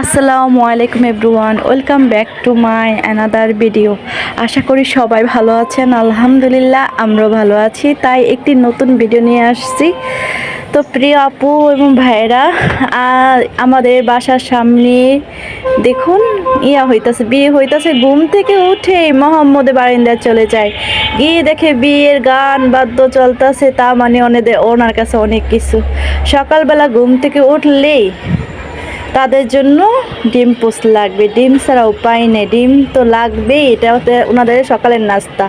আসসালামু আলাইকুম everyone welcome back to my another video. আশা করি সবাই ভালো আছেন আলহামদুলিল্লাহ আমরাও ভালো আছি তাই একটি নতুন ভিডিও নিয়ে আসছি। তো প্রিয় আপু এবং ভাইয়েরা আহ, আমাদের বাসার সামনে দেখুন ইয়া হইতাছে বিয়ে হইতাছে ঘুম থেকে উঠে মোহাম্মদে বারিন্দায় চলে যায়। গিয়ে দেখে বিয়ের গান বাদ্য চলতেছে তা মানে অনেদের ওনার কাছে অনেক কিছু। সকালবেলা ঘুম থেকে উঠলেই তাদের জন্য ডিম পোস্ট লাগবে। ডিম ছাড়া উপায় নেই। ডিম তো লাগবেই, এটা হতে ওনাদের সকালের নাস্তা।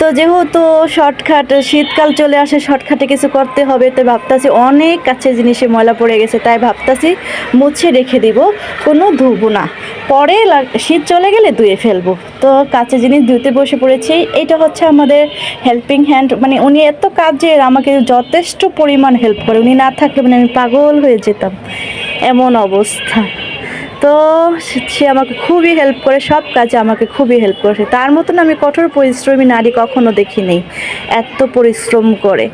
তো যেহেতু শর্টকাট, শীতকাল চলে আসে, শর্টকাটে কিছু করতে হবে তো ভাবতাছি অনেক কাছে জিনিসে ময়লা পড়ে গেছে, তাই ভাবতাছি মুছে রেখে দিব, কোনো ধুবো না। পরে শীত চলে গেলে ধুয়ে ফেলব। তো কাছে জিনিস ধুতে বসে পড়েছি। এটা হচ্ছে আমাদের হেল্পিং হ্যান্ড মানে উনি এত কাজের, আমাকে যথেষ্ট পরিমাণ হেল্প করে। উনি না থাকলে মানে আমি পাগল হয়ে যেতাম। এমন অবস্থা। তো সে- আমাকে খুবই হেল্প করে, সব কাজে আমাকে খুবই হেল্প করেছে তার মতন আমি কঠোর পরিশ্রমী নারী কখনো দেখিনি এত পরিশ্রম করে।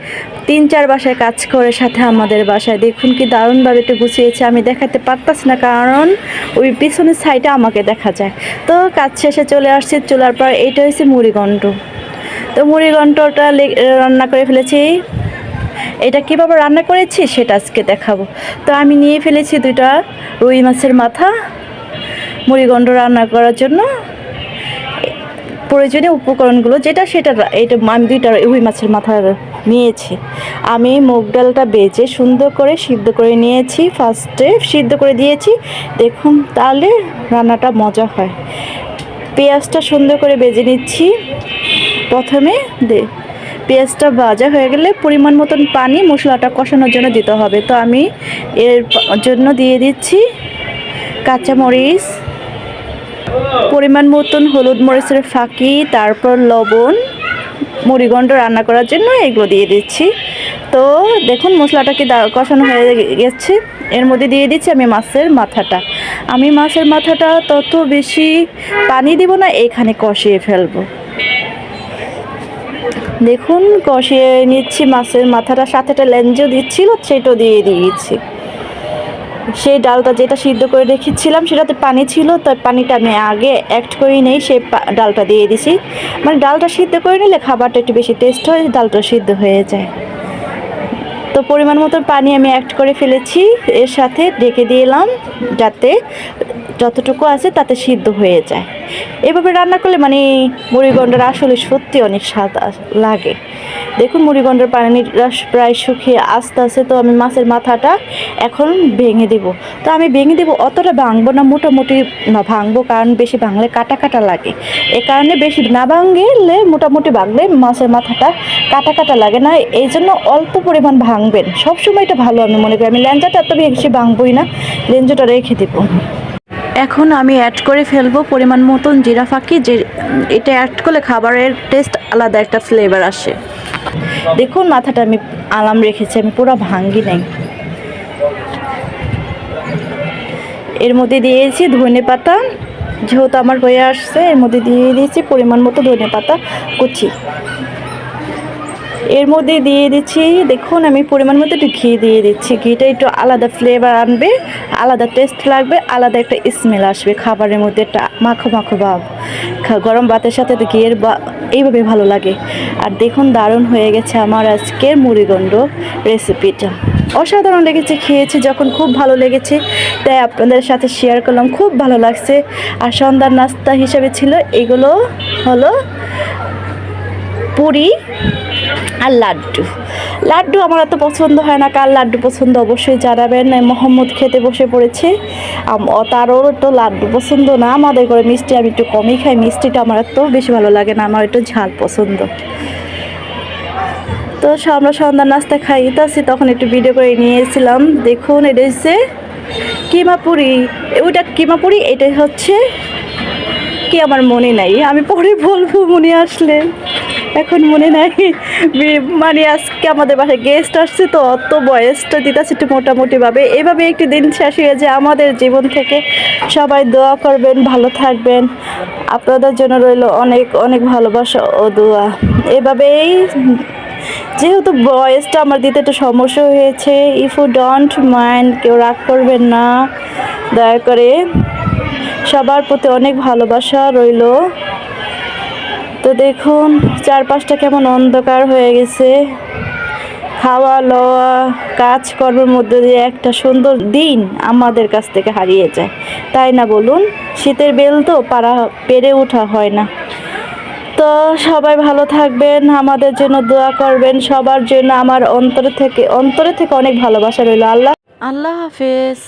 তিন চার বাসায় কাজ করে সাথে আমাদের বাসায়। দেখুন কি দারুণভাবে একটু গুছিয়েছে। আমি দেখাতে পারতাছি না, কারণ ওই পিছনের সাইডে আমাকে দেখা যায়। তো কাজ শেষে চলে আসছি, চলার পর এইটা হচ্ছে মুড়িগণ্ড তো মুড়িগণ্ডটা রান্না করে ফেলেছি। এটা কীভাবে রান্না করেছি সেটা আজকে দেখাবো। তো আমি নিয়ে ফেলেছি দুইটা রুই মাছের মাথা মুড়িগণ্ড রান্না করার জন্য। প্রয়োজনীয় উপকরণগুলো যেটা সেটা এটা আমি দুইটা রুই মাছের মাথা নিয়েছি। আমি মুগ ডালটা বেজে সুন্দর করে সিদ্ধ করে নিয়েছি। ফার্স্টে সিদ্ধ করে দিয়েছি। দেখুন তাহলে রান্নাটা মজা হয়। পেঁয়াজটা সুন্দর করে বেজে নিচ্ছি। প্রথমে দে পেঁয়াজটা ভাজা হয়ে গেলে পরিমাণ মতন পানি মশলাটা কষানোর জন্য দিতে হবে। তো আমি এর জন্য দিয়ে দিচ্ছি কাঁচামরিচ, পরিমাণ মতন হলুদ মরিচের ফাঁকি, তারপর লবণ মুড়িগণ্ড রান্না করার জন্য এগুলো দিয়ে দিচ্ছি। তো দেখুন মশলাটা কি দা- কষানো হয়ে গেছে। এর মধ্যে দিয়ে দিচ্ছি আমি মাছের মাথাটা। আমি মাছের মাথাটা তত বেশি পানি দিব না, এখানে কষিয়ে ফেলব। দেখুন, কষিয়ে নিচ্ছি মাছের মাথাটা, সাথে একটা লেঞ্জও দিচ্ছিল, সেটাও দিয়ে দিয়েছি। সেই ডালটা যেটা সিদ্ধ করে রেখেছিলাম, সেটাতে পানি ছিল, তাই পানিটা আমি আগে অ্যাড করি নেই সেই ডালটা দিয়ে দিছি। মানে ডালটা সিদ্ধ করে নিলে খাবারটা একটু বেশি টেস্ট হয়, ডালটা সিদ্ধ হয়ে যায়। তো পরিমাণ মতো পানি আমি অ্যাড করে ফেলেছি, এর সাথে ঢেকে দিলাম, যাতে যতটুকু আছে তাতে সিদ্ধ হয়ে যায়। এভাবে রান্না করলে মানে মুড়িগণ্ডার আসলে সত্যি অনেক স্বাদ লাগে। দেখুন মুড়িগণ্ডার পানির রস প্রায় শুকিয়ে আস্তে আস্তে তো আমি মাছের মাথাটা এখন ভেঙে দেব। তো আমি ভেঙে দেব, অতটা ভাঙবো না, মোটামুটি না ভাঙবো, কারণ বেশি ভাঙলে কাটা কাটা লাগে। এ কারণে বেশি না ভাঙলে মোটামুটি ভাঙলে মাছের মাথাটা কাটা কাটা লাগে না। এই জন্য অল্প পরিমাণ ভাঙবেন। সবসময় এটা ভালো আমি মনে করি। আমি ল্যাঞ্জাটা এত বেশি ভাঙবই না। লেঞ্জটা রেখে দেবো। এখন আমি অ্যাড করে ফেলব পরিমাণ মতন জিরা ফাঁকি, যে এটা অ্যাড করলে খাবারের টেস্ট আলাদা একটা ফ্লেভার আসে। দেখুন মাথাটা আমি আলাম রেখেছি, আমি পুরো ভাঙ্গি নাই। এর মধ্যে দিয়েছি ধনে পাতা, যেহেতু আমার হয়ে আসছে, এর মধ্যে দিয়ে দিয়েছি পরিমাণ মতো ধনে পাতা কুচি। এর মধ্যে দিয়ে দিচ্ছি, দেখুন আমি পরিমাণ মতো একটু ঘি দিয়ে দিচ্ছি। ঘিটা একটু আলাদা ফ্লেভার আনবে, আলাদা টেস্ট লাগবে, আলাদা একটা স্মেল আসবে খাবারের মধ্যে, একটা মাখো মাখো ভাব। গরম ভাতের সাথে তো ঘিয়ের বা, এইভাবে ভালো লাগে। আর দেখুন দারুণ হয়ে গেছে আমার আজকের মুড়িগণ্ড রেসিপিটা অসাধারণ লেগেছে, খেয়েছি যখন খুব ভালো লেগেছে, তাই আপনাদের সাথে শেয়ার করলাম, খুব ভালো লাগছে। আর সন্ধ্যার নাস্তা হিসাবে ছিল, এগুলো হলো পুরি আর লাড্ডু। লাড্ডু আমার এত পছন্দ হয় না, কার লাড্ডু পছন্দ অবশ্যই জানাবেন। মোহাম্মদ খেতে বসে পড়েছে। তারও তো লাড্ডু পছন্দ না, আমাদের করে মিষ্টি আমি একটু কমই খাই, মিষ্টিটা আমার এত বেশি ভালো লাগে না, আমার একটু ঝাল পছন্দ। তো আমরা সন্ধ্যা নাস্তা খাইতেছি তখন একটু ভিডিও করে নিয়েছিলাম। দেখুন, এটা হচ্ছে কিমাপুরি। ওইটা কিমাপুরি, এটাই হচ্ছে কি আমার মনে নাই, আমি পরে বলব মনে আসলে। এখন মনে নাই। মানে আজকে আমাদের বাসায় গেস্ট আসছে তো অত বয়সটা দিতেছে একটু মোটামুটিভাবে। এভাবে একটি দিন শেষ হয়ে যে আমাদের জীবন থেকে সবাই দোয়া করবেন, ভালো থাকবেন। আপনাদের জন্য রইল অনেক অনেক ভালোবাসা ও দোয়া। এভাবেই, যেহেতু বয়েসটা আমার দিতে একটু সমস্যা হয়েছে ইফ ইউ ডোন্ট মাইন্ড কেউ রাগ করবেন না। দয়া করে সবার প্রতি অনেক ভালোবাসা রইল। তো দেখুন, চারপাশটা কেমন অন্ধকার হয়ে গেছে। খাওয়া, লওয়া কাজকর্মের মধ্যে দিয়ে একটা সুন্দর দিন আমাদের কাছ থেকে হারিয়ে যায়। তাই না বলুন? শীতের বেল তো পারা পেরে ওঠা হয় না। তো সবাই ভালো থাকবেন, আমাদের জন্য দোয়া করবেন, সবার জন্য আমার অন্তর থেকে, অন্তরে থেকে অনেক ভালোবাসা রইল। আল্লাহ আল্লাহ হাফেজ।